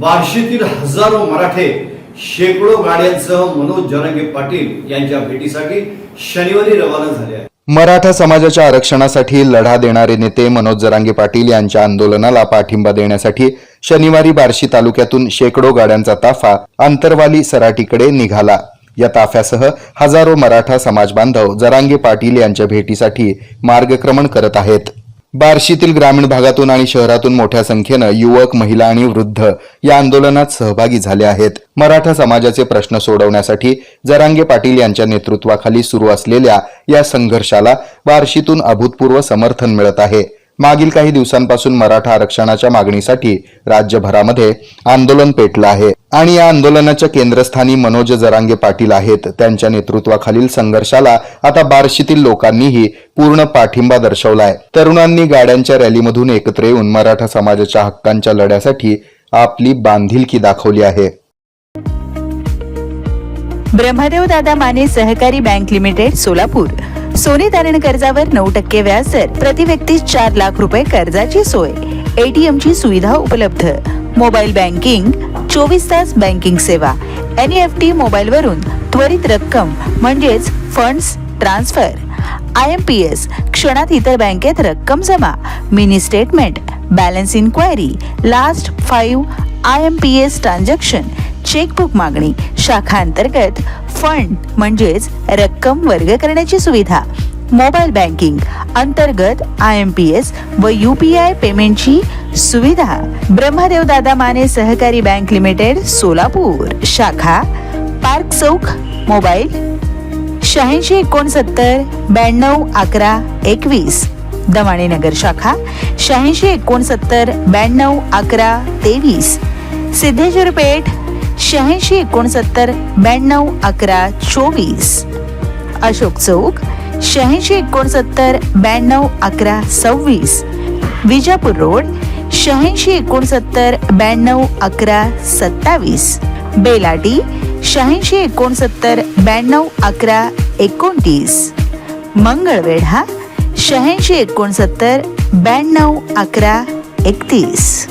बार्शीतील हजारो मराठे शेकडो गाड्यांसह मनोज जरांगे पाटील यांच्या भेटीसाठी शनिवारी रवाना झाले आहेत. मराठा समाजाच्या आरक्षणासाठी लढा देणारे नेते मनोज जरांगे पाटील यांच्या आंदोलनाला पाठिंबा देण्यासाठी शनिवारी बार्शी तालुक्यातून शेकडो गाड्यांचा ताफा आंतरवाली सराटीकडे निघाला. या ताफ्यासह हजारो मराठा समाज बांधव जरांगे पाटील यांच्या भेटीसाठी मार्गक्रमण करत आहेत. बार्शीतील ग्रामीण भागातून आणि शहरातून मोठ्या संख्येनं युवक महिला आणि वृद्ध या आंदोलनात सहभागी झाले आहेत. मराठा समाजाचे प्रश्न सोडवण्यासाठी जरांगे पाटील यांच्या नेतृत्वाखाली सुरू असलेल्या या संघर्षाला बार्शीतून अभूतपूर्व समर्थन मिळत आहे. मागील काही दिवसांपासून मराठा आरक्षणाच्या मागणीसाठी राज्यभरामध्ये आंदोलन पेटलं आहे. आणि या आंदोलनाच्या केंद्रस्थानी मनोज जरांगे पाटील आहेत. त्यांच्या नेतृत्वाखालील संघर्षाला आता बार्शीतील लोकांनीही पूर्ण पाठिंबा दर्शवलाय. तरुणांनी गाड्यांच्या रॅलीमधून एकत्र येऊन मराठा समाजाच्या हक्कांच्या लढ्यासाठी आपली बांधिलकी दाखवली आहे. ब्रह्मदेव दादा माने सहकारी बँक लिमिटेड सोलापूर. सोने तारण कर्जावर नऊ टक्के व्याज दर प्रति व्यक्ती चार लाख रुपये कर्जाची सोय. एटीएम ची सुविधा उपलब्ध. मोबाईल बँकिंग चोवीस तास बँकिंग सेवा. एनईएफटी मोबाईल वरून त्वरित रक्कम म्हणजेच funds transfer. I M P S क्षणात इतर बँकेत रक्कम जमा. Mini statement balance inquiry last five I M P S transaction chequebook मागणी. शाखा अंतर्गत फंड म्हणजेच रक्कम वर्ग करण्याची सुविधा. मोबाईल बँकिंग अंतर्गत आय एम पी एस व यू पी आय पेमेंटची सुविधा. ब्रह्मदेव दादा माने सहकारी बँक लिमिटेड सोलापूर. शाखा पार्क चौक मोबाईल शहाऐंशी एकोणसत्तर ब्याण्णव अकरा एकवीस. दमाणे नगर शाखा शहाऐंशी एकोणसत्तर ब्याण्णव अकरा तेवीस. सिद्धेश्वर पेठ शहाऐंशी एकोणसत्तर ब्याण्णव अकरा चोवीस. अशोक चौक शहाऐंशी एकोणसत्तर ब्याण्णव अकरा सव्वीस. विजापूर रोड शहाऐंशी एकोणसत्तर ब्याण्णव अकरा सत्तावीस. बेलाटी शहाऐंशी एकोणसत्तर ब्याण्णव अकरा एकोणतीस. मंगळवेढा शहाऐंशी एकोणसत्तर ब्याण्णव अकरा एकतीस.